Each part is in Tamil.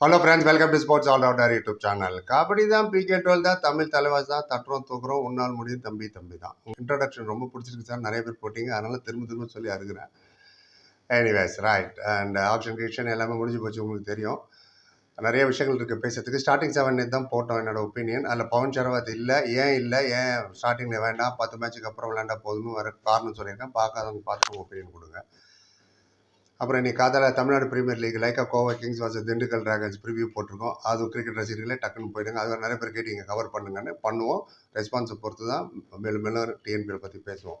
Hello friends welcome to sports all rounder YouTube channel kabaddi தான் பிகே டுவெல் தான் தமிழ் தலைவாசி தான் தட்டுறோம் தூக்குறோம் உன்னால் முடியும் தம்பி தம்பி தான். இன்ட்ரடக்ஷன் ரொம்ப பிடிச்சிருக்கு சார் நிறைய பேர் போட்டிங்க அதனால் திரும்ப திரும்ப சொல்லி அருகிறேன் எனிவேஸ் ரைட் அண்ட் ஆப்ஷன் கிஷன் எல்லாமே முடிஞ்சு போச்சு உங்களுக்கு தெரியும். நிறைய விஷயங்கள் இருக்குது பேசுறதுக்கு. ஸ்டார்டிங் செவன் தான் போட்டோம் என்னோட ஒப்பீனியன் அதில் பவன் சரவாத் இல்லை ஏன் இல்லை ஏன் ஸ்டார்டிங்கில் வேண்டாம் பத்து மேட்ச்சுக்கு அப்புறம் விளையாண்டா போதும்னு வர காரணம் சொல்லியிருக்கேன். பார்க்காதவங்க பார்த்து ஒப்பீனியன் கொடுங்க. அப்புறம் இன்னைக்கு காதால Tamil Nadu premier league Lyca Kovai kings வாச திண்டுக்கல் ட்ராகன்ஸ் ப்ரிவியூ போட்டிருக்கோம். அது கிரிக்கெட் ரசிகர்களே டக்குன்னு போயிடுங்க. அது நிறைய பேர் கேட்டீங்க கவர் பண்ணுங்கன்னு. பண்ணுவோம். ரெஸ்பான்ஸை பொறுத்து தான் மேலும் மேலும் டிஎன்பிஎல் பற்றி பேசுவோம்.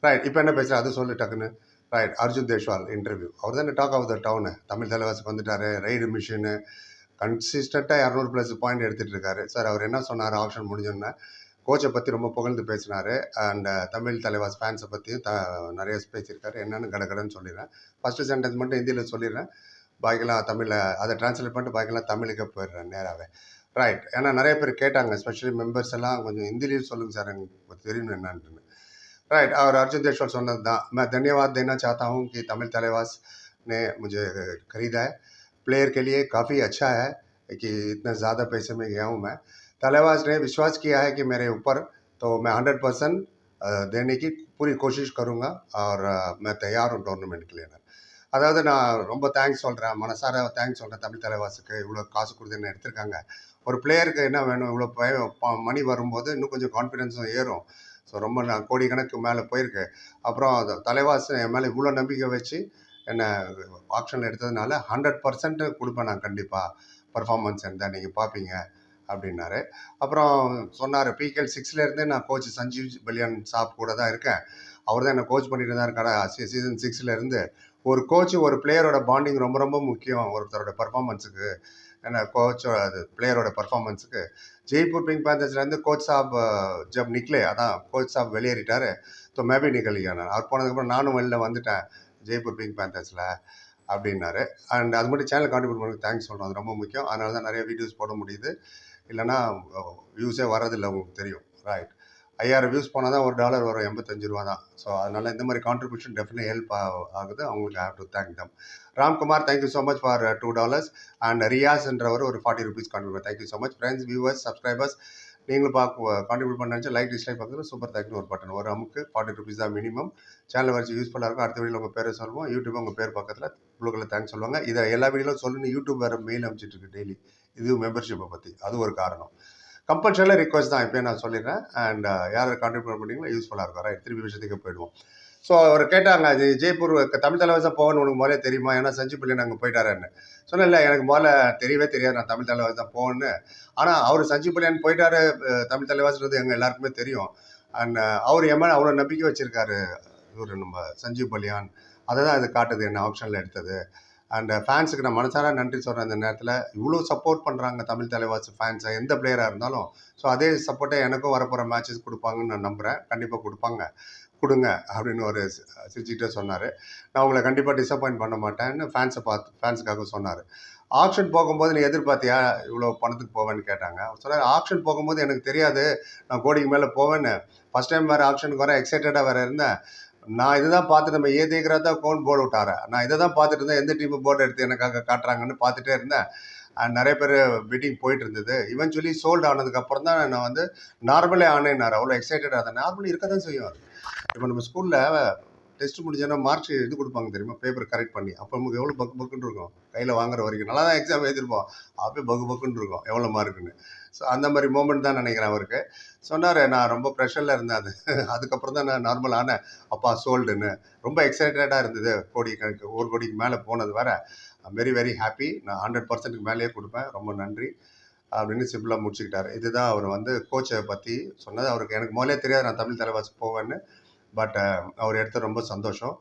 ரைட் இப்போ என்ன பேசுகிறேன் அது சொல்லு டக்குன்னு. ரைட் அர்ஜுன் தேஷ்வால் இன்டர்வியூ அவர் தானே talk of the town Tamil Thalaivas வந்துட்டார். ரைடு மிஷினு கன்சிஸ்டண்ட்டாக இரநூறு ப்ளஸ் பாயிண்ட் எடுத்துகிட்டு இருக்காரு. சார் அவர் என்ன சொன்னார்? ஆப்ஷன் முடிஞ்சோன்னே. கோச்சை பற்றி ரொம்ப புகழ்ந்து பேசினார். அண்ட் தமிழ் தலைவாஸ் ஃபேன்ஸை பற்றியும் த நிறைய பேசியிருக்காரு. என்னென்னு கடகடன்னு சொல்லிடுறேன். ஃபஸ்ட்டு சென்டென்ஸ் மட்டும் ஹிந்தியில் சொல்லிடுறேன். பாக்கெல்லாம் தமிழை அதை ட்ரான்ஸ்லேட் பண்ணிட்டு பாக்கிலாம் தமிழுக்கே போயிடுறேன் நேராகவே. ரைட் ஏன்னா நிறைய பேர் கேட்டாங்க ஸ்பெஷலி மெம்பர்ஸ் எல்லாம் கொஞ்சம் ஹிந்திலையும் சொல்லுங்கள் சார் எனக்கு தெரியணும் என்னான்னு ரைட் அவர் அர்ஜுன் देशवाल சொன்னது தான். मैं தன்யவாத் देना चाहता हूँ कि तमिल தலைவாஸ் ने मुझे ख़रीदा है प्लेयर के लिए काफ़ी अच्छा है कि इतने ज़्यादा पैसे तलेवास ने विश्वास किया है कि मेरे ऊपर तो मैं हंड्रेड परसेंट देने की पूरी कोशिश करूँगा और अ, मैं तैयार हूँ टूर्नामेंट के लिए அதாவது நான் ரொம்ப தேங்க்ஸ் சொல்கிறேன் மனசார தேங்க்ஸ் சொல்கிறேன் தமிழ் தலைவாசுக்கு இவ்வளோ காசு கொடுத்து என்ன எடுத்திருக்காங்க ஒரு பிளேயருக்கு என்ன வேணும் இவ்வளோ மணி வரும்போது இன்னும் கொஞ்சம் கான்ஃபிடென்ஸும் ஏறும் ஸோ ரொம்ப நான் கோடிக்கணக்கு மேலே போயிருக்கு அப்புறம் அது தலைவாசு என் மேலே இவ்வளோ நம்பிக்கை வச்சு என்னை ஆப்ஷனில் எடுத்ததுனால ஹண்ட்ரட் பர்சன்ட் கொடுப்பேன் நான் கண்டிப்பாக பர்ஃபார்மன்ஸ் இருந்தால் நீங்கள் பார்ப்பீங்க அப்படின்னாரு. அப்புறம் சொன்னார் பிகேஎல் சிக்ஸ்லேருந்தே நான் கோச் சஞ்சீவ் பலியான் சாப் கூட தான் இருக்கேன். அவர் தான் என்னை கோச் பண்ணிட்டு தான் இருக்காரு சீசன் சிக்ஸ்லேருந்து ஒரு கோச் ஒரு பிளேயரோட பாண்டிங் ரொம்ப ரொம்ப முக்கியம். ஒருத்தரோட பர்ஃபார்மன்ஸுக்கு ஏன்னா கோச்சோட அது பிளேயரோட பர்ஃபார்மன்ஸுக்கு ஜெய்ப்பூர் பிங்க் பேந்தர்ஸ்லேருந்து கோச் சாப் ஜப் நிக்கலே. அதான் கோச் சாப் வெளியேறிட்டார். ஸோ மேபி நிக்கலியா அவர் போனதுக்கப்புறம் நானும் வெளில வந்துட்டேன் ஜெய்ப்பூர் பிங்க் பேந்தர்ஸில். அப்படின்னாரு. அண்ட் அது மட்டும் சேனல் கான்ட்ரிபியூட் பண்ணுறதுக்கு தேங்க்ஸ் சொல்கிறோம் அது ரொம்ப முக்கியம். அதனால தான் நிறைய வீடியோஸ் போட முடியுது. இல்லைன்னா வியூஸே வர்றதில்லை உங்களுக்கு தெரியும். ரைட் ஐயாயிரம் வியூஸ் போனால் தான் ஒரு டாலர் வரும் எண்பத்தஞ்சு ரூபா தான். ஸோ அதனால் இந்த மாதிரி கான்ட்ரிபியூஷன் டெஃபினட் ஹெல்ப் ஆகுது. அவங்களுக்கு have to thank them Ramkumar thank you so much for two dollars and ரியாஸ்ன்றவர் ஒரு forty rupees contribute thank you so much friends viewers subscribers நீங்களும் பார்க்க கான்ட்ரிபியூட் பண்ணாச்சு லைக் டிஸ்லைக் பார்க்குறது சூப்பர் தேங்க்னு ஒரு பட்டன் ஒரு அமுக்கு ஃபார்ட்டி ருபீஸ் தான் மினிமம் சேனல் வச்சு யூஸ்ஃபுல்லாக இருக்கும். அடுத்த வீடியோவில் உங்கள் பேரை சொல்லுவோம். யூடியூப் உங்கள் பேர் பக்கத்தில் உங்களுக்கு தேங்க்ஸ் சொல்லுவாங்க. இதை எல்லா வீடியோலும் சொல்லணும் யூடியூப் வேறு மெயில் அனுப்பிச்சிட்டு டெய்லி இது மெம்பர்ஷிப்பை பற்றி அது ஒரு காரணம். கம்பல்சரியில் ரிக்வஸ்ட் தான். இப்போ நான் சொல்லிடுறேன். அண்ட் யார் கான்ட்ரிபியூட் பண்ணீங்களோ யூஸ்ஃபுல்லாக இருக்கும். ரைட் திருப்பி விஷயத்துக்கு போயிடுவோம். ஸோ அவர் கேட்டாங்க அது ஜெய்ப்பூர் தமிழ் தலைவாசம் போகணும்னு உனக்கு முதல்ல தெரியுமா? ஏன்னா சஞ்சு பிள்ளை அங்கே போயிட்டாருன்னு. சொன்னேன் இல்லை எனக்கு முதல்ல தெரியவே தெரியாது. நான் தமிழ் தலைவாசம் தான் போகணுன்னு ஆனால் அவர் சஞ்சு பிள்ளையான் போயிட்டாரு தமிழ் தலைவாசன்றது எங்கள் எல்லாருக்குமே தெரியும். அண்ட் அவர் என் மேலே அவ்வளோ நம்பிக்கை வச்சுருக்காரு இவர் நம்ம சஞ்சீவ் பலியான் அதை தான் இது காட்டுது என்ன ஆப்ஷனில் எடுத்தது. அண்ட் ஃபேன்ஸுக்கு நான் மனசார நன்றி சொல்கிறேன் இந்த நேரத்தில். இவ்வளோ சப்போர்ட் பண்ணுறாங்க தமிழ் தலைவாசி ஃபேன்ஸை எந்த பிளேயராக இருந்தாலும். ஸோ அதே சப்போர்ட்டை எனக்கும் வரப்போகிற மேட்சஸ் கொடுப்பாங்கன்னு நான் நம்புகிறேன் கண்டிப்பாக கொடுப்பாங்க. கொடுங்க அப்படின்னு ஒரு சி- சிரிச்சுக்கிட்டே சொன்னார். நான் உங்களை கண்டிப்பாக டிசப்பாயின்ட் பண்ண மாட்டேன்னு ஃபேன்ஸை பார்த்து ஃபேன்ஸுக்காக சொன்னார். ஆப்ஷன் போகும்போது நீ எதிர்பார்த்தியா இவ்வளோ பணத்துக்கு போவேன்னு கேட்டாங்க. சொன்னார் ஆப்ஷன் போகும்போது எனக்கு தெரியாது நான் கோடிக்கு மேலே போவேன்னு. ஃபஸ்ட் டைம் வேறு ஆப்ஷனுக்கு வரேன் எக்ஸைட்டடாக வேறு இருந்தேன். நான் இதுதான் பார்த்து நம்ம ஏதேக்கிறதா கோன் போர்டு விட்டார? நான் இதை தான் பார்த்துட்டு இருந்தேன் எந்த டீம் போர்டு எடுத்து எனக்காக காட்டுறாங்கன்னு பார்த்துட்டே இருந்தேன். நிறைய பேர் பிட்டிங் போயிட்டு இருந்தது இவென்ச்சுவலி சோல்டு ஆனதுக்கப்புறம் தான் நான் வந்து நார்மலே ஆனேன்னார் அவ்வளோ எக்ஸைட்டடாக இருந்தேன். நார்மலி இருக்க தான் செய்யும் இப்போ நம்ம ஸ்கூலில் டெஸ்ட் முடிஞ்சோன்னா மார்க் இது கொடுப்பாங்க தெரியுமா? பேப்பர் கரெக்ட் பண்ணி. அப்போ நமக்கு எவ்வளோ பக்கு பக்குன்னு இருக்கும்? கையில் வாங்குற வரைக்கும். நல்லா தான் எக்ஸாம் எழுதிருப்போம் அப்போ பக்கு பக்குன்னு இருக்கும். எவ்வளோ மார்க்குன்னு ஸோ அந்த மாதிரி மூமெண்ட் தான் நினைக்கிறேன் அவருக்கு. சொன்னார் நான் ரொம்ப ப்ரெஷரில் இருந்தேன். அது அதுக்கப்புறம் தான் நான் நார்மல் ஆனேன் அப்பா சோல்டுன்னு ரொம்ப எக்ஸைட்டடாக இருந்தது. கோடி கணக்கு ஒரு கோடிக்கு மேலே போனது வர வெரி வெரி ஹாப்பி நான் ஹண்ட்ரட் பர்சன்ட்டுக்கு மேலேயே கொடுப்பேன். ரொம்ப நன்றி. அப்படின்னு சிம்பிளாக முடிச்சுக்கிட்டார். இதுதான் அவர் வந்து கோச்சை பற்றி சொன்னது. அவருக்கு எனக்கு முதலே தெரியாது நான் தமிழ் தலைவாசி போவேன்னு. பட் uh, அவர் எடுத்த ரொம்ப சந்தோஷம்.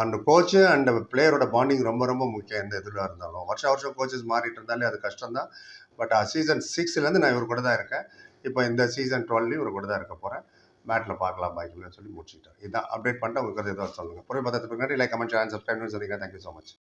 அந்த கோச்சு அண்ட் பிளேயரோட பாண்டிங் ரொம்ப ரொம்ப முக்கியம் எந்த இதில் இருந்தாலும். வருஷம் வருஷம் கோச்சஸ் மாறிட்டு இருந்தாலே அது கஷ்டம் தான் பட் சீசன் uh, சிக்ஸ்லேருந்து நான் இவர் கூட தான் இருக்கேன். இப்போ இந்த சீசன் டுவெல்லையும் இவர் கூட தான் இருக்க போகிறேன் மேட்டில் பார்க்கலாம் பாய்க்கலன்னு சொல்லி முடிச்சுட்டேன். இதான் அப்டேட் பண்ணிட்டு உங்களுக்கு ஏதாவது சொல்லுங்கள் புரிய பார்த்ததுக்கு முன்னாடி லைக் கமெண்ட் சேனல் சப்ஸ்கிரைப் சொல்லிங்க தேங்க்யூ ஸோ மச்